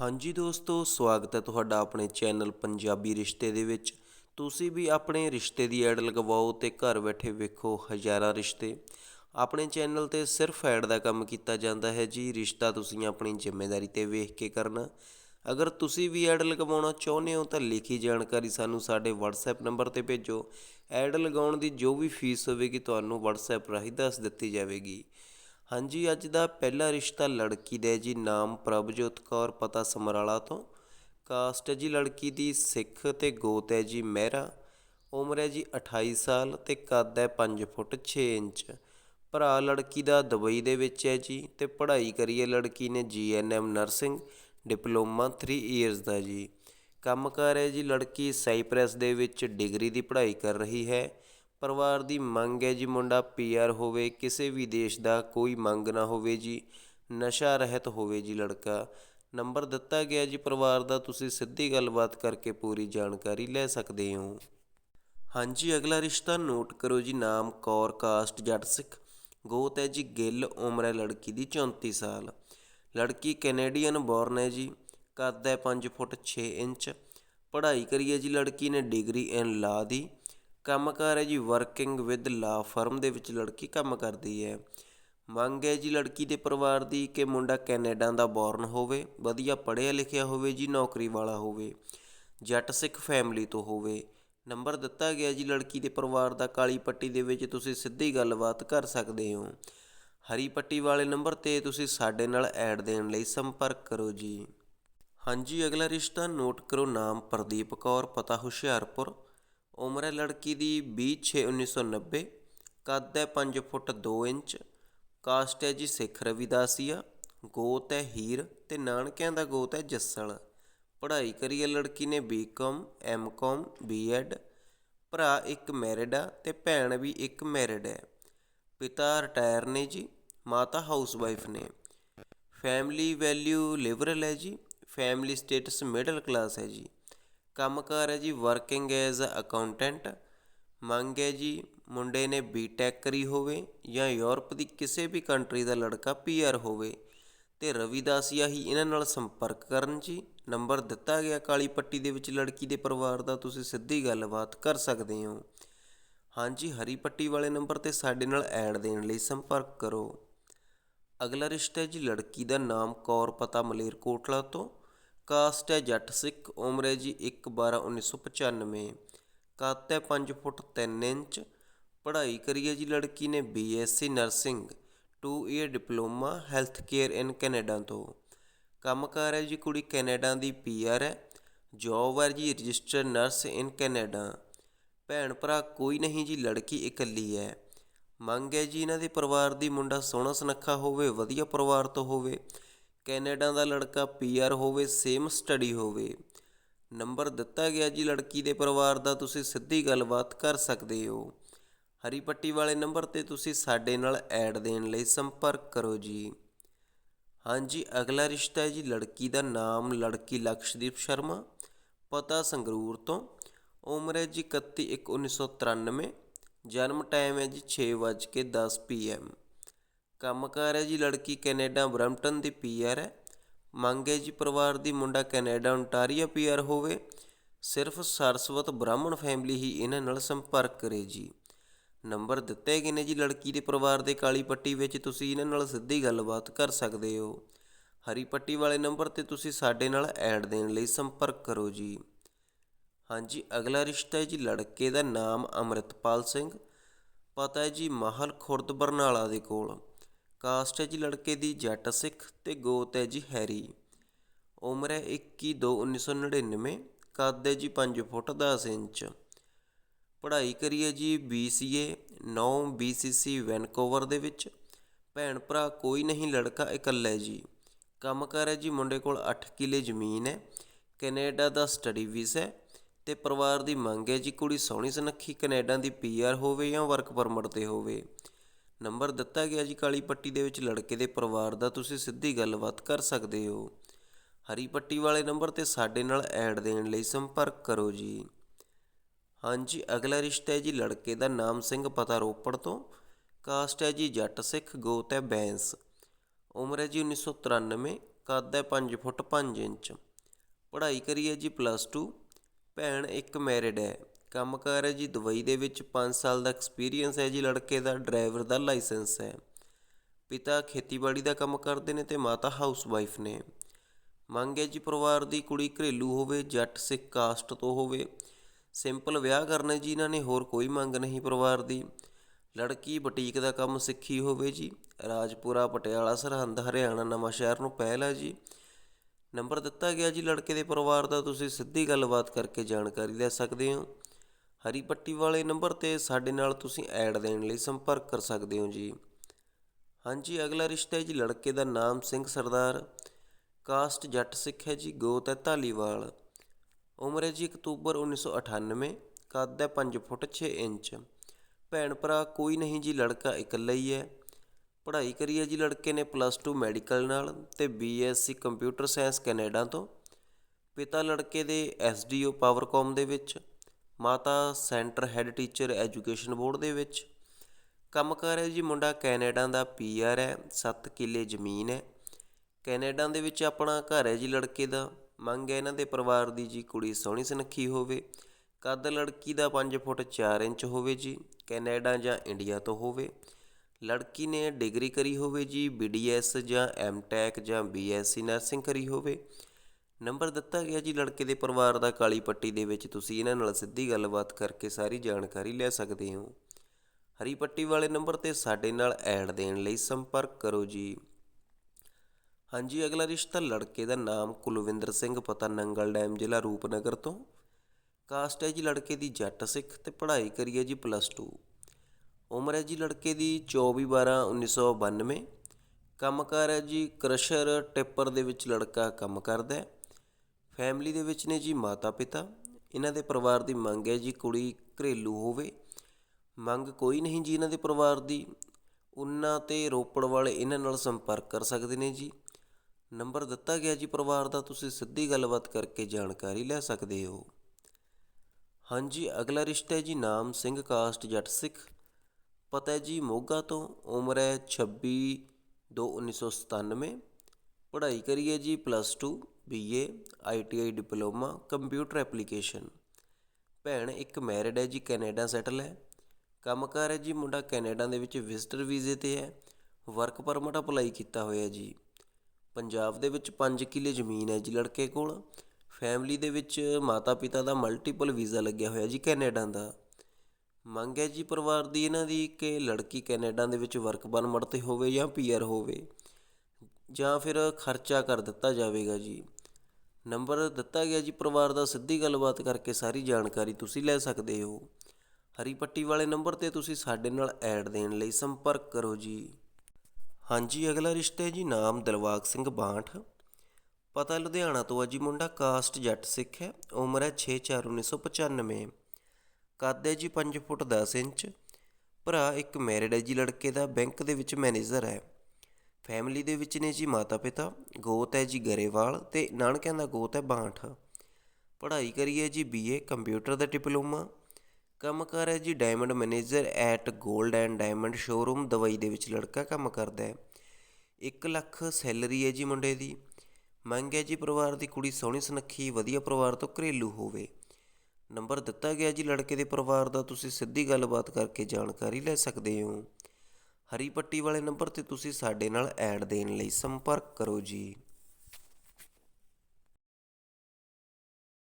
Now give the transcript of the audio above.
ਹਾਂਜੀ ਦੋਸਤੋ, ਸਵਾਗਤ ਹੈ ਤੁਹਾਡਾ ਆਪਣੇ ਚੈਨਲ ਪੰਜਾਬੀ ਰਿਸ਼ਤੇ ਦੇ ਵਿੱਚ। ਤੁਸੀਂ ਵੀ ਆਪਣੇ ਰਿਸ਼ਤੇ ਦੀ ਐਡ ਲਗਵਾਓ ਤੇ ਘਰ ਬੈਠੇ ਵੇਖੋ ਹਜ਼ਾਰਾਂ ਰਿਸ਼ਤੇ। ਆਪਣੇ ਚੈਨਲ ਤੇ ਸਿਰਫ ਐਡ ਦਾ ਕੰਮ ਕੀਤਾ ਜਾਂਦਾ ਹੈ ਜੀ, ਰਿਸ਼ਤਾ ਤੁਸੀਂ ਆਪਣੀ ਜ਼ਿੰਮੇਵਾਰੀ ਤੇ ਵੇਖ ਕੇ ਕਰਨਾ। ਅਗਰ ਤੁਸੀਂ ਵੀ ਐਡ ਲਗਵਾਉਣਾ ਚਾਹੁੰਦੇ ਹੋ ਤਾਂ ਲਿਖੀ ਜਾਣਕਾਰੀ ਸਾਨੂੰ ਸਾਡੇ WhatsApp ਨੰਬਰ ਤੇ ਭੇਜੋ। ਐਡ ਲਗਾਉਣ ਦੀ ਜੋ ਵੀ ਫੀਸ ਹੋਵੇਗੀ, ਤੁਹਾਨੂੰ WhatsApp ਰਾਹੀਂ ਦੱਸ ਦਿੱਤੀ ਜਾਵੇਗੀ। ਹਾਂਜੀ, ਅੱਜ ਦਾ ਪਹਿਲਾ ਰਿਸ਼ਤਾ ਲੜਕੀ ਦਾ ਜੀ, ਨਾਮ ਪ੍ਰਭਜੋਤ ਕੌਰ ਪਤਾ ਸਮਰਾਲਾ ਤੋਂ। ਕਾਸਟ ਹੈ ਜੀ ਲੜਕੀ ਦੀ ਸਿੱਖ ਤੇ ਗੋਤ ਹੈ ਜੀ ਮਹਿਰਾ। ਉਮਰ ਹੈ ਜੀ 28 ਸਾਲ ਤੇ ਕੱਦ ਹੈ 5 ਫੁੱਟ 6 ਇੰਚ। ਭਰਾ ਲੜਕੀ ਦਾ ਦੁਬਈ ਦੇ ਵਿੱਚ ਹੈ ਜੀ ਤੇ ਪੜ੍ਹਾਈ ਕਰੀਏ ਲੜਕੀ ਨੇ ਜੀਐਨਐਮ ਨਰਸਿੰਗ ਡਿਪਲੋਮਾ 3 ਇਅਰਸ ਦਾ ਜੀ। ਕੰਮ ਕੰਮਕਾਰ ਹੈ ਜੀ ਲੜਕੀ ਸਾਈਪ੍ਰੈਸ ਦੇ ਵਿੱਚ ਡਿਗਰੀ ਦੀ ਪੜ੍ਹਾਈ ਕਰ ਰਹੀ ਹੈ। ਪਰਿਵਾਰ ਦੀ ਮੰਗ ਹੈ ਜੀ ਮੁੰਡਾ ਪੀਆਰ ਹੋਵੇ, ਕਿਸੇ ਵੀ ਦੇਸ਼ ਦਾ ਕੋਈ ਮੰਗ ਨਾ ਹੋਵੇ ਜੀ, ਨਸ਼ਾ ਰਹਿਤ ਹੋਵੇ ਜੀ ਲੜਕਾ। ਨੰਬਰ ਦਿੱਤਾ ਗਿਆ ਜੀ ਪਰਿਵਾਰ ਦਾ, ਤੁਸੀਂ ਸਿੱਧੀ ਗੱਲਬਾਤ ਕਰਕੇ ਪੂਰੀ ਜਾਣਕਾਰੀ ਲੈ ਸਕਦੇ ਹੋ। ਹਾਂਜੀ, ਅਗਲਾ ਰਿਸ਼ਤਾ ਨੋਟ ਕਰੋ ਜੀ, ਨਾਮ ਕੌਰ, ਕਾਸਟ, ਜੱਟ ਸਿੱਖ। ਗੋਤ ਹੈ ਜੀ ਗਿੱਲ, ਉਮਰ ਹੈ ਲੜਕੀ ਦੀ 34 ਸਾਲ। ਲੜਕੀ ਕੈਨੇਡੀਅਨ, ਬੋਰਨ ਹੈ ਜੀ, ਕੱਦ ਹੈ 5 ਫੁੱਟ 6 ਇੰਚ। ਪੜ੍ਹਾਈ ਕਰੀ ਹੈ ਜੀ ਲੜਕੀ ਨੇ, ਡਿਗਰੀ ਇਨ ਲਾ ਦੀ। ਕੰਮ ਕਾਰ ਹੈ ਜੀ ਵਰਕਿੰਗ ਵਿਦ ਲਾ ਫਰਮ ਦੇ ਵਿੱਚ ਲੜਕੀ ਕੰਮ ਕਰਦੀ ਹੈ। ਮੰਗ ਹੈ ਜੀ ਲੜਕੀ ਦੇ ਪਰਿਵਾਰ ਦੀ ਕਿ ਮੁੰਡਾ ਕੈਨੇਡਾ ਦਾ ਬੋਰਨ ਹੋਵੇ, ਵਧੀਆ ਪੜ੍ਹਿਆ ਲਿਖਿਆ ਹੋਵੇ ਜੀ, ਨੌਕਰੀ ਵਾਲਾ ਹੋਵੇ, ਜੱਟ ਸਿੱਖ ਫੈਮਿਲੀ ਤੋਂ ਹੋਵੇ। ਨੰਬਰ ਦਿੱਤਾ ਗਿਆ ਜੀ ਲੜਕੀ ਦੇ ਪਰਿਵਾਰ ਦਾ, ਕਾਲੀ ਪੱਟੀ ਦੇ ਵਿੱਚ ਤੁਸੀਂ ਸਿੱਧੀ ਗੱਲਬਾਤ ਕਰ ਸਕਦੇ ਹੋ। ਹਰੀ ਪੱਟੀ ਵਾਲੇ ਨੰਬਰ ਤੇ ਤੁਸੀਂ ਸਾਡੇ ਨਾਲ ਐਡ ਦੇਣ ਲਈ ਸੰਪਰਕ ਕਰੋ ਜੀ। ਹਾਂਜੀ, ਅਗਲਾ ਰਿਸ਼ਤਾ ਨੋਟ ਕਰੋ, ਨਾਮ ਪ੍ਰਦੀਪ ਕੌਰ, ਪਤਾ ਹੁਸ਼ਿਆਰਪੁਰ। ਉਮਰ ਹੈ ਲੜਕੀ ਦੀ 20/6/1990 ਕੱਦ ਹੈ ਪੰਜ ਫੁੱਟ ਦੋ ਇੰਚ, ਕਾਸਟ ਹੈ ਜੀ ਸਿੱਖ ਰਵਿਦਾਸੀਆ ਗੋਤ ਹੈ ਹੀਰ ਅਤੇ ਨਾਨਕਿਆਂ ਦਾ ਗੋਤ ਹੈ ਜੱਸਲ ਪੜ੍ਹਾਈ ਕਰੀ ਹੈ ਲੜਕੀ ਨੇ ਬੀਕਾਮ ਐਮਕਾਮ ਬੀਐਡ ਭਰਾ ਇੱਕ ਮੈਰਿਡ ਆ ਅਤੇ ਭੈਣ ਵੀ ਇੱਕ ਮੈਰਿਡ ਹੈ। ਪਿਤਾ ਰਿਟਾਇਰ ਨੇ ਜੀ, ਮਾਤਾ ਹਾਊਸਵਾਈਫ ਨੇ। ਫੈਮਿਲੀ ਵੈਲਿਊ ਲਿਬਰਲ ਹੈ ਜੀ ਫੈਮਿਲੀ ਸਟੇਟਸ ਮਿਡਲ ਕਲਾਸ ਹੈ ਜੀ। ਕੰਮਕਾਰ ਹੈ ਜੀ ਵਰਕਿੰਗ ਐਜ਼ ਅ ਅਕਾਊਂਟੈਂਟ ਮੰਗ ਹੈ ਜੀ, ਮੁੰਡੇ ਨੇ ਬੀਟੈਕ ਕਰੀ ਹੋਵੇ ਜਾਂ ਯੂਰਪ ਦੀ ਕਿਸੇ ਵੀ ਕੰਟਰੀ ਦਾ ਲੜਕਾ ਪੀਆਰ ਹੋਵੇ ਤੇ ਰਵਿਦਾਸੀਆ ਹੀ ਇਹਨਾਂ ਨਾਲ ਸੰਪਰਕ ਕਰਨ ਜੀ। ਨੰਬਰ ਦਿੱਤਾ ਗਿਆ ਕਾਲੀ ਪੱਟੀ ਦੇ ਵਿੱਚ ਲੜਕੀ ਦੇ ਪਰਿਵਾਰ ਦਾ, ਤੁਸੀਂ ਸਿੱਧੀ ਗੱਲਬਾਤ ਕਰ ਸਕਦੇ ਹੋ। ਹਾਂਜੀ ਹਰੀ ਪੱਟੀ ਵਾਲੇ ਨੰਬਰ ਤੇ ਸਾਡੇ ਨਾਲ ਐਡ ਦੇਣ ਲਈ ਸੰਪਰਕ ਕਰੋ। ਅਗਲਾ ਰਿਸ਼ਤਾ ਜੀ, ਲੜਕੀ ਦਾ ਨਾਮ ਕੌਰ ਪਤਾ ਮਲੇਰਕੋਟਲਾ ਤੋਂ। ਕਾਸਟ ਹੈ ਜੱਟ ਸਿੱਖ, ਉਮਰ ਹੈ ਜੀ 1/12/1995 ਕੱਦ ਹੈ ਪੰਜ ਫੁੱਟ ਤਿੰਨ ਇੰਚ, ਪੜ੍ਹਾਈ ਕਰੀ ਹੈ ਜੀ ਲੜਕੀ ਨੇ B BSc nursing two year diploma health care in Canada ਤੋਂ। ਕੰਮ ਕੰਮਕਾਰ ਹੈ ਜੀ ਕੁੜੀ ਕੈਨੇਡਾ ਦੀ ਪੀਆਰ ਹੈ ਜੋਬ ਹੈ ਜੀ ਰਜਿਸਟਰਡ ਨਰਸ ਇਨ ਕੈਨੇਡਾ ਭੈਣ ਭਰਾ ਕੋਈ ਨਹੀਂ ਜੀ, ਲੜਕੀ ਇਕੱਲੀ ਹੈ। ਮੰਗ ਹੈ ਜੀ ਇਹਨਾਂ ਦੇ ਪਰਿਵਾਰ ਦੀ ਮੁੰਡਾ ਸੋਹਣਾ ਸੁਨੱਖਾ ਹੋਵੇ, ਵਧੀਆ ਪਰਿਵਾਰ ਤੋਂ ਹੋਵੇ। ਕੈਨੇਡਾ ਦਾ ਲੜਕਾ ਪੀਆਰ ਹੋਵੇ, ਸੇਮ ਸਟੱਡੀ ਹੋਵੇ। ਨੰਬਰ ਦਿੱਤਾ ਗਿਆ ਜੀ ਲੜਕੀ ਦੇ ਪਰਿਵਾਰ ਦਾ, ਤੁਸੀਂ ਸਿੱਧੀ ਗੱਲਬਾਤ ਕਰ ਸਕਦੇ ਹੋ। ਹਰੀ ਪੱਟੀ ਵਾਲੇ ਨੰਬਰ ਤੇ ਤੁਸੀਂ ਸਾਡੇ ਨਾਲ ਐਡ ਦੇਣ ਲਈ ਸੰਪਰਕ ਕਰੋ ਜੀ। ਹਾਂਜੀ, ਅਗਲਾ ਰਿਸ਼ਤਾ ਹੈ ਜੀ ਲੜਕੀ ਦਾ ਨਾਮ ਲੜਕੀ ਲਕਸ਼ਦੀਪ ਸ਼ਰਮਾ, ਪਤਾ ਸੰਗਰੂਰ ਤੋਂ। ਉਮਰ ਹੈ ਜੀ 31/1/1993 ਜਨਮ ਟਾਈਮ ਹੈ ਜੀ 6:10 ਪੀਐਮ ਕੰਮਕਾਰ ਹੈ ਜੀ, ਲੜਕੀ ਕੈਨੇਡਾ, ਬਰੈਂਪਟਨ ਦੀ ਪੀਆਰ ਹੈ। ਮੰਗ ਹੈ ਜੀ ਪਰਿਵਾਰ ਦੀ ਮੁੰਡਾ ਕੈਨੇਡਾ ਓਨਟਾਰੀਓ ਪੀਆਰ ਹੋਵੇ। ਸਿਰਫ ਸਰਸਵਤ ਬ੍ਰਾਹਮਣ ਫੈਮਿਲੀ ਹੀ ਇਹਨਾਂ ਨਾਲ ਸੰਪਰਕ ਕਰੇ ਜੀ। ਨੰਬਰ ਦਿੱਤੇ ਗਏ ਨੇ ਜੀ, ਲੜਕੀ ਦੇ ਪਰਿਵਾਰ ਦੇ ਕਾਲੀ ਪੱਟੀ ਵਿੱਚ ਤੁਸੀਂ ਇਹਨਾਂ ਨਾਲ ਸਿੱਧੀ ਗੱਲਬਾਤ ਕਰ ਸਕਦੇ ਹੋ। ਹਰੀ ਪੱਟੀ ਵਾਲੇ ਨੰਬਰ ਤੇ ਤੁਸੀਂ ਸਾਡੇ ਨਾਲ ਐਡ ਦੇਣ ਲਈ ਸੰਪਰਕ ਕਰੋ ਜੀ। ਹਾਂਜੀ, ਅਗਲਾ ਰਿਸ਼ਤਾ ਹੈ ਜੀ, ਲੜਕੇ ਦਾ ਨਾਮ ਅਮਰਿਤਪਾਲ ਸਿੰਘ। ਪਤਾ ਹੈ ਜੀ, ਮਾਹਲ ਖੁਰਦ ਬਰਨਾਲਾ ਦੇ ਕੋਲ। ਕਾਸਟ ਹੈ ਜੀ ਲੜਕੇ ਦੀ ਜੱਟ ਸਿੱਖ ਤੇ ਗੋਤ ਹੈ ਜੀ ਹੈਰੀ ਉਮਰ ਹੈ 21/2/1999 ਕੱਦ ਹੈ ਜੀ 5 ਫੁੱਟ 10 ਇੰਚ। ਪੜ੍ਹਾਈ ਕਰੀ ਹੈ ਜੀ BCA 9 BCC ਵੈਨਕੂਵਰ ਦੇ ਵਿੱਚ। ਭੈਣ ਭਰਾ ਕੋਈ ਨਹੀਂ, ਲੜਕਾ ਇਕੱਲਾ ਜੀ। ਕੰਮ ਕਰ ਹੈ ਜੀ ਮੁੰਡੇ ਕੋਲ 8 ਕਿੱਲੇ ਜ਼ਮੀਨ ਹੈ। ਕੈਨੇਡਾ ਦਾ ਸਟੱਡੀ ਵੀਜ਼ਾ ਹੈ ਤੇ ਪਰਿਵਾਰ ਦੀ ਮੰਗ ਹੈ ਜੀ ਕੁੜੀ ਸੋਹਣੀ ਸੁਨੱਖੀ ਕੈਨੇਡਾ ਦੀ ਪੀਆਰ ਹੋਵੇ ਜਾਂ ਵਰਕ ਪਰਮਿਟ ਤੇ ਹੋਵੇ। ਨੰਬਰ ਦਿੱਤਾ ਗਿਆ ਜੀ ਕਾਲੀ ਪੱਟੀ ਦੇ ਵਿੱਚ ਲੜਕੇ ਦੇ ਪਰਿਵਾਰ ਦਾ, ਤੁਸੀਂ ਸਿੱਧੀ ਗੱਲਬਾਤ ਕਰ ਸਕਦੇ ਹੋ। ਹਰੀ ਪੱਟੀ ਵਾਲੇ ਨੰਬਰ ਤੇ ਸਾਡੇ ਨਾਲ ਐਡ ਦੇਣ ਲਈ ਸੰਪਰਕ ਕਰੋ ਜੀ। ਹਾਂਜੀ, ਅਗਲਾ ਰਿਸ਼ਤਾ ਹੈ ਜੀ ਲੜਕੇ ਦਾ ਨਾਮ ਸਿੰਘ ਪਤਾ ਰੋਪੜ ਤੋਂ। ਕਾਸਟ ਹੈ ਜੀ ਜੱਟ ਸਿੱਖ, ਗੋਤ ਹੈ ਬੈਂਸ। ਉਮਰ ਹੈ ਜੀ 1993 ਕੱਦ ਹੈ 5 ਫੁੱਟ 5 ਇੰਚ। ਪੜ੍ਹਾਈ ਕਰੀ ਹੈ ਜੀ ਪਲੱਸ 2 ਭੈਣ ਇੱਕ ਮੈਰਿਡ ਹੈ। ਕੰਮਕਾਰ ਹੈ ਜੀ, ਦੁਬਈ ਦੇ ਵਿੱਚ 5 ਸਾਲ ਦਾ ਐਕਸਪੀਰੀਅੰਸ ਹੈ ਜੀ, ਲੜਕੇ ਦਾ ਡਰਾਈਵਰ ਦਾ ਲਾਇਸੈਂਸ ਹੈ। ਪਿਤਾ ਖੇਤੀਬਾੜੀ ਦਾ ਕੰਮ ਕਰਦੇ ਨੇ ਤੇ ਮਾਤਾ ਹਾਊਸ ਵਾਈਫ ਨੇ। ਮੰਗ ਹੈ ਜੀ ਪਰਿਵਾਰ ਦੀ ਕੁੜੀ ਘਰੇਲੂ ਹੋਵੇ, ਜੱਟ ਸਿੱਖ ਕਾਸਟ ਤੋਂ ਹੋਵੇ। ਸਿੰਪਲ ਵਿਆਹ ਕਰਨਾ ਜੀ, ਇਹਨਾਂ ਨੇ ਹੋਰ ਕੋਈ ਮੰਗ ਨਹੀਂ ਪਰਿਵਾਰ ਦੀ। ਲੜਕੀ ਬੁਟੀਕ ਦਾ ਕੰਮ ਸਿੱਖੀ ਹੋਵੇ ਜੀ, ਰਾਜਪੁਰਾ, ਪਟਿਆਲਾ, ਸਰਹੰਦ, ਹਰਿਆਣਾ, ਨਵਾਂ ਸ਼ਹਿਰ ਨੂੰ ਪਹਿਲ ਹੈ ਜੀ। ਨੰਬਰ ਦਿੱਤਾ ਗਿਆ ਜੀ ਲੜਕੇ ਦੇ ਪਰਿਵਾਰ ਦਾ, ਤੁਸੀਂ ਸਿੱਧੀ ਗੱਲਬਾਤ ਕਰਕੇ ਜਾਣਕਾਰੀ ਲੈ ਸਕਦੇ ਹੋ। ਹਰੀ ਪੱਟੀ ਵਾਲੇ ਨੰਬਰ ਤੇ ਸਾਡੇ ਨਾਲ ਤੁਸੀਂ ਐਡ ਦੇਣ ਲਈ ਸੰਪਰਕ ਕਰ ਸਕਦੇ ਹੋ ਜੀ। ਹਾਂਜੀ, ਅਗਲਾ ਰਿਸ਼ਤਾ ਹੈ ਜੀ ਲੜਕੇ ਦਾ ਨਾਮ ਸਿੰਘ ਸਰਦਾਰ। ਕਾਸਟ ਜੱਟ ਸਿੱਖ ਹੈ ਜੀ, ਗੋਤ ਹੈ ਧਾਲੀਵਾਲ। ਉਮਰ ਹੈ ਜੀ ਅਕਤੂਬਰ 1998 ਕੱਦ ਹੈ 5 ਫੁੱਟ 6 ਇੰਚ। ਭੈਣ ਭਰਾ ਕੋਈ ਨਹੀਂ ਜੀ, ਲੜਕਾ ਇਕੱਲਾ ਹੀ ਹੈ। ਪੜ੍ਹਾਈ ਕਰੀ ਹੈ ਜੀ ਲੜਕੇ ਨੇ ਪਲੱਸ 2 ਮੈਡੀਕਲ ਨਾਲ ਤੇ ਬੀਐਸਸੀ ਕੰਪਿਊਟਰ ਸਾਇੰਸ ਕੈਨੇਡਾ ਤੋਂ। ਪਿਤਾ ਲੜਕੇ ਦੇ ਐਸਡੀਓ ਪਾਵਰਕਾਮ ਦੇ ਵਿੱਚ। ਮਾਤਾ centre head teacher education board ਦੇ ਵਿੱਚ। ਕੰਮ ਕਰ ਰਿਹਾ ਜੀ ਮੁੰਡਾ ਕੈਨੇਡਾ ਦਾ ਪੀਆਰ ਹੈ 7 ਕਿੱਲੇ ਜ਼ਮੀਨ ਹੈ। ਕੈਨੇਡਾ ਦੇ ਵਿੱਚ ਆਪਣਾ ਘਰ ਹੈ ਜੀ ਲੜਕੇ ਦਾ। ਮੰਗ ਹੈ ਇਹਨਾਂ ਦੇ ਪਰਿਵਾਰ ਦੀ ਜੀ ਕੁੜੀ ਸੋਹਣੀ ਸੁਨੱਖੀ ਹੋਵੇ। ਕੱਦ ਲੜਕੀ ਦਾ 5 ਫੁੱਟ 4 ਇੰਚ ਹੋਵੇ ਜੀ, ਕੈਨੇਡਾ ਜਾਂ ਇੰਡੀਆ ਤੋਂ ਹੋਵੇ। ਲੜਕੀ ਨੇ ਡਿਗਰੀ ਕਰੀ ਹੋਵੇ ਜੀ, ਬੀਡੀਐਸ ਜਾਂ ਐਮਟੈਕ ਜਾਂ ਬੀਐਸਸੀ ਨਰਸਿੰਗ ਕਰੀ ਹੋਵੇ। ਨੰਬਰ ਦਿੱਤਾ ਗਿਆ ਜੀ, ਲੜਕੇ ਦੇ ਪਰਿਵਾਰ ਦਾ ਕਾਲੀ ਪੱਟੀ ਦੇ ਵਿੱਚ ਤੁਸੀਂ ਇਹਨਾਂ ਨਾਲ ਸਿੱਧੀ ਗੱਲਬਾਤ ਕਰਕੇ ਸਾਰੀ ਜਾਣਕਾਰੀ ਲੈ ਸਕਦੇ ਹੋ। ਹਰੀ ਪੱਟੀ ਵਾਲੇ ਨੰਬਰ ਤੇ ਸਾਡੇ ਨਾਲ ਐਡ ਦੇਣ ਲਈ ਸੰਪਰਕ ਕਰੋ ਜੀ। ਹਾਂਜੀ, ਅਗਲਾ ਰਿਸ਼ਤਾ ਲੜਕੇ ਦਾ ਨਾਮ ਕੁਲਵਿੰਦਰ ਸਿੰਘ, ਪਤਾ ਨੰਗਲ ਡੈਮ ਜ਼ਿਲ੍ਹਾ ਰੂਪਨਗਰ ਤੋਂ। ਕਾਸਟ ਹੈ ਜੀ ਲੜਕੇ ਦੀ ਜੱਟ ਸਿੱਖ ਤੇ ਪੜ੍ਹਾਈ ਕਰੀ ਹੈ ਜੀ ਪਲੱਸ 2 ਉਮਰ ਹੈ ਜੀ ਲੜਕੇ ਦੀ 24 12 1992 ਕੰਮਕਾਰ ਹੈ ਜੀ ਕ੍ਰਸ਼ਰ ਟਿੱਪਰ ਦੇ ਵਿੱਚ ਲੜਕਾ ਕੰਮ ਕਰਦਾ ਹੈ। ਫੈਮਿਲੀ ਦੇ ਵਿੱਚ ਨੇ ਜੀ ਮਾਤਾ ਪਿਤਾ। ਇਹਨਾਂ ਦੇ ਪਰਿਵਾਰ ਦੀ ਮੰਗ ਹੈ ਜੀ ਕੁੜੀ ਘਰੇਲੂ ਹੋਵੇ। ਮੰਗ ਕੋਈ ਨਹੀਂ ਜੀ ਇਹਨਾਂ ਦੇ ਪਰਿਵਾਰ ਦੀ। ਉਹਨਾਂ ਤੇ ਰੋਪੜ ਵਾਲੇ ਇਹਨਾਂ ਨਾਲ ਸੰਪਰਕ ਕਰ ਸਕਦੇ ਨੇ ਜੀ। ਨੰਬਰ ਦਿੱਤਾ ਗਿਆ ਜੀ ਪਰਿਵਾਰ ਦਾ, ਤੁਸੀਂ ਸਿੱਧੀ ਗੱਲਬਾਤ ਕਰਕੇ ਜਾਣਕਾਰੀ ਲੈ ਸਕਦੇ ਹੋ। ਹਾਂਜੀ, ਅਗਲਾ ਰਿਸ਼ਤਾ ਹੈ ਜੀ ਨਾਮ ਸਿੰਘ ਕਾਸਟ ਜੱਟ ਸਿੱਖ। ਪਤਾ ਹੈ ਜੀ ਮੋਗਾ ਤੋਂ, ਉਮਰ ਹੈ 26 ਦੋ 1997 ਪੜ੍ਹਾਈ ਕਰੀ ਹੈ ਜੀ plus 2 BA ITI diploma, computer application. ਭੈਣ, ਇੱਕ ਮੈਰਿਡ ਹੈ ਜੀ, ਕੈਨੇਡਾ ਸੈਟਲ ਹੈ। ਕੰਮਕਾਰ ਹੈ ਜੀ, ਮੁੰਡਾ ਕੈਨੇਡਾ ਦੇ ਵਿੱਚ ਵਿਜ਼ਟਰ ਵੀਜ਼ੇ ਤੇ ਹੈ। ਵਰਕ ਪਰਮਿਟ ਅਪਲਾਈ ਕੀਤਾ ਹੋਇਆ ਜੀ। ਪੰਜਾਬ ਦੇ ਵਿੱਚ 5 ਕਿੱਲੇ ਜ਼ਮੀਨ ਹੈ ਜੀ ਲੜਕੇ ਕੋਲ। ਫੈਮਿਲੀ ਦੇ ਵਿੱਚ ਮਾਤਾ ਪਿਤਾ ਦਾ ਮਲਟੀਪਲ ਵੀਜ਼ਾ ਲੱਗਿਆ ਹੋਇਆ ਜੀ ਕੈਨੇਡਾ ਦਾ। ਮੰਗ ਹੈ ਜੀ ਪਰਿਵਾਰ ਦੀ ਇਹਨਾਂ ਦੀ ਕਿ ਲੜਕੀ ਕੈਨੇਡਾ ਦੇ ਵਿੱਚ ਵਰਕ ਪਰਮਿਟ ਤੇ ਹੋਵੇ ਜਾਂ ਪੀਆਰ ਹੋਵੇ। ਜਾਂ ਫਿਰ ਖਰਚਾ ਕਰ ਦਿੱਤਾ ਜਾਵੇਗਾ ਜੀ। ਨੰਬਰ ਦਿੱਤਾ ਗਿਆ ਜੀ ਪਰਿਵਾਰ ਦਾ, ਸਿੱਧੀ ਗੱਲਬਾਤ ਕਰਕੇ ਸਾਰੀ ਜਾਣਕਾਰੀ ਤੁਸੀਂ ਲੈ ਸਕਦੇ ਹੋ। ਹਰੀ ਪੱਟੀ ਵਾਲੇ ਨੰਬਰ ਤੇ ਤੁਸੀਂ ਸਾਡੇ ਨਾਲ ਐਡ ਦੇਣ ਲਈ ਸੰਪਰਕ ਕਰੋ ਜੀ। ਹਾਂਜੀ, ਅਗਲਾ ਰਿਸ਼ਤਾ ਹੈ ਜੀ ਨਾਮ ਦਿਲਵਾਗ ਸਿੰਘ ਬਾਂਠ। ਪਤਾ ਲੁਧਿਆਣਾ ਤੋਂ ਹੈ ਜੀ ਮੁੰਡਾ, ਕਾਸਟ ਜੱਟ ਸਿੱਖ ਹੈ, ਉਮਰ ਹੈ 6/4/1995 ਕੱਦ ਹੈ ਜੀ 5 ਫੁੱਟ 10 ਇੰਚ। ਭਰਾ ਇੱਕ ਮੈਰਿਡ ਹੈ ਜੀ, ਲੜਕੇ ਦਾ ਬੈਂਕ ਦੇ ਵਿੱਚ ਮੈਨੇਜਰ ਹੈ। ਫੈਮਿਲੀ ਦੇ ਵਿੱਚ ਨੇ ਜੀ ਮਾਤਾ ਪਿਤਾ ਗੋਤ ਹੈ ਜੀ ਗਰੇਵਾਲ ਤੇ ਨਾਨਕਿਆਂ ਦਾ ਗੋਤ ਹੈ ਬਾਂਠ। ਪੜ੍ਹਾਈ ਕਰੀ ਹੈ ਜੀ ਬੀਏ ਕੰਪਿਊਟਰ ਦਾ ਡਿਪਲੋਮਾ। ਕੰਮ ਕਰ ਹੈ ਜੀ ਡਾਇਮੰਡ ਮੈਨੇਜਰ ਐਟ 골ਡ ਐਂਡ ਡਾਇਮੰਡ ਸ਼ੋਰੂਮ, ਦਵਾਈ ਦੇ ਵਿੱਚ ਲੜਕਾ ਕੰਮ ਕਰਦਾ ਹੈ। 1 ਲੱਖ ਸੈਲਰੀ ਹੈ ਜੀ ਮੁੰਡੇ ਦੀ। ਮੰਗ ਹੈ ਜੀ ਪਰਿਵਾਰ ਦੀ ਕੁੜੀ ਸੋਹਣੀ ਸੁਨੱਖੀ, ਵਧੀਆ ਪਰਿਵਾਰ ਤੋਂ ਘਰੇਲੂ ਹੋਵੇ। ਨੰਬਰ ਦਿੱਤਾ ਗਿਆ ਜੀ ਲੜਕੇ ਦੇ ਪਰਿਵਾਰ ਦਾ, ਤੁਸੀਂ ਸਿੱਧੀ ਗੱਲਬਾਤ ਕਰਕੇ ਜਾਣਕਾਰੀ ਲੈ ਸਕਦੇ ਹੋ। ਹਰੀ ਪੱਟੀ ਵਾਲੇ ਨੰਬਰ ਤੇ ਤੁਸੀਂ ਸਾਡੇ ਨਾਲ ਐਡ ਦੇਣ ਲਈ ਸੰਪਰਕ ਕਰੋ ਜੀ।